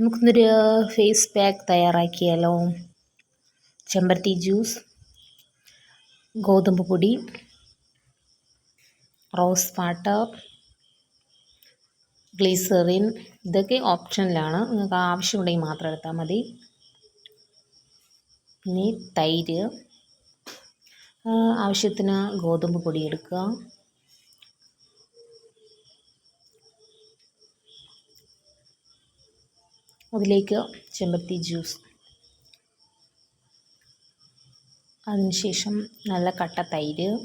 നമുക്കിന്നൊരു face pack തയ്യാറാക്കിയാലോ? ചെമ്പരത്തി juice ഗോതമ്പ് പൊടി റോസ് വാട്ടർ ഗ്ലീസറിൻ ഇതൊക്കെ ഓപ്ഷനിലാണ് നിങ്ങൾക്ക് ആവശ്യമുണ്ടെങ്കിൽ മാത്രം എടുത്താൽ മതി. ഇനി തൈര്. ആവശ്യത്തിന് ഗോതമ്പ് പൊടി എടുക്കുക. അതിലേക്ക് ചെമ്പത്തി ജ്യൂസ്. അതിനുശേഷം നല്ല കട്ട തൈര്.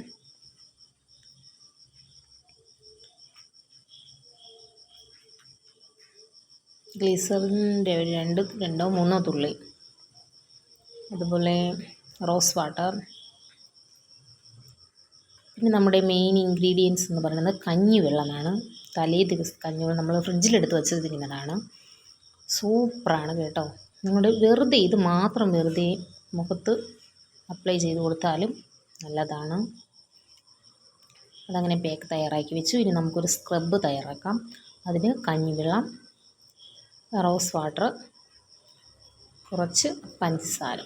ഗ്ലീസറിന്റെ ഒരു രണ്ട് രണ്ടോ മൂന്നോ തുള്ളി. അതുപോലെ റോസ് വാട്ടർ. പിന്നെ നമ്മുടെ മെയിൻ ഇൻഗ്രീഡിയൻസ് എന്ന് പറയുന്നത് കഞ്ഞിവെള്ളമാണ്. തലേ ദിവസം കഞ്ഞിവെള്ളം നമ്മൾ ഫ്രിഡ്ജിലെടുത്ത് വെച്ചിരിക്കുന്നതാണ് സൂപ്പറാണ് കേട്ടോ. നിങ്ങൾ വെറുതെ ഇത് മാത്രം വെറുതെ മുഖത്ത് അപ്ലൈ ചെയ്ത് കൊടുത്താലും നല്ലതാണ്. അതങ്ങനെ പേക്ക് തയ്യാറാക്കി വെച്ചു. ഇനി നമുക്കൊരു സ്ക്രബ് തയ്യാറാക്കാം. അതിന് കഞ്ഞിവെള്ളം റോസ് വാട്ടർ കുറച്ച് പഞ്ചസാര.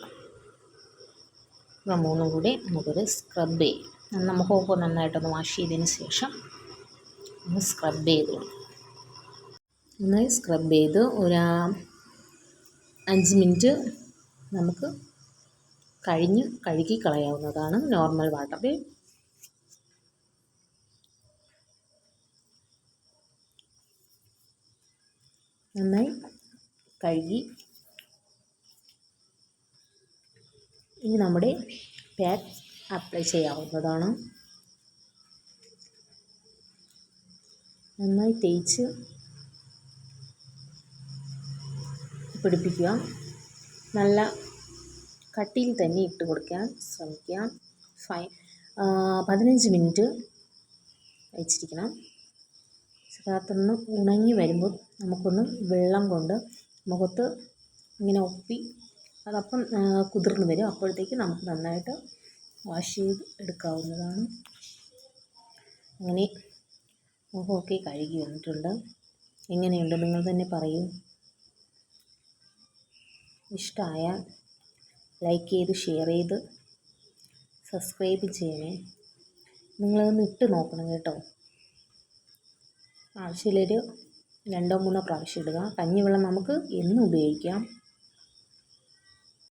ഇവ മൂന്നും കൂടി നമുക്കൊരു സ്ക്രബ് ചെയ്യാം. മുഖമൊക്കെ നന്നായിട്ടൊന്ന് വാഷ് ചെയ്തതിന് ശേഷം ഒന്ന് സ്ക്രബ് ചെയ്ത് കൊടുക്കും. നന്നായി സ്ക്രബ് ചെയ്ത് ഒരു അഞ്ച് മിനിറ്റ് നമുക്ക് കഴിഞ്ഞ് കഴുകി കളയാവുന്നതാണ് നോർമൽ വാട്ടറിൽ നന്നായി കഴുകി. ഇനി നമ്മുടെ പാക്ക് അപ്ലൈ ചെയ്യാവുന്നതാണ്. നന്നായി തേച്ച് പിടിപ്പിക്കുക. നല്ല കട്ടിയിൽ തന്നെ ഇട്ട് കൊടുക്കാൻ ശ്രമിക്കുക. ഫൈ പതിനഞ്ച് മിനിറ്റ് വെച്ചിരിക്കണം. ചെറുതായിട്ടൊന്ന് ഉണങ്ങി വരുമ്പോൾ നമുക്കൊന്ന് വെള്ളം കൊണ്ട് മുഖത്ത് ഇങ്ങനെ ഒപ്പി അതപ്പം കുതിർന്ന് വരും. അപ്പോഴത്തേക്ക് നമുക്ക് നന്നായിട്ട് വാഷ് ചെയ്ത് എടുക്കാവുന്നതാണ്. അങ്ങനെ മുഖമൊക്കെ കഴുകി വന്നിട്ടുണ്ട്. എങ്ങനെയുണ്ട്? നിങ്ങൾ തന്നെ പറയൂ. ഇഷ്ടമായാൽ ലൈക്ക് ചെയ്ത് ഷെയർ ചെയ്ത് സബ്സ്ക്രൈബ് ചെയ്യണേ. നിങ്ങളതൊന്ന് ഇട്ട് നോക്കണം കേട്ടോ. ആഴ്ചയിലൊരു രണ്ടോ മൂന്നോ പ്രാവശ്യം ഇടുക. കഞ്ഞിവെള്ളം നമുക്ക് എന്നും ഉപയോഗിക്കാം.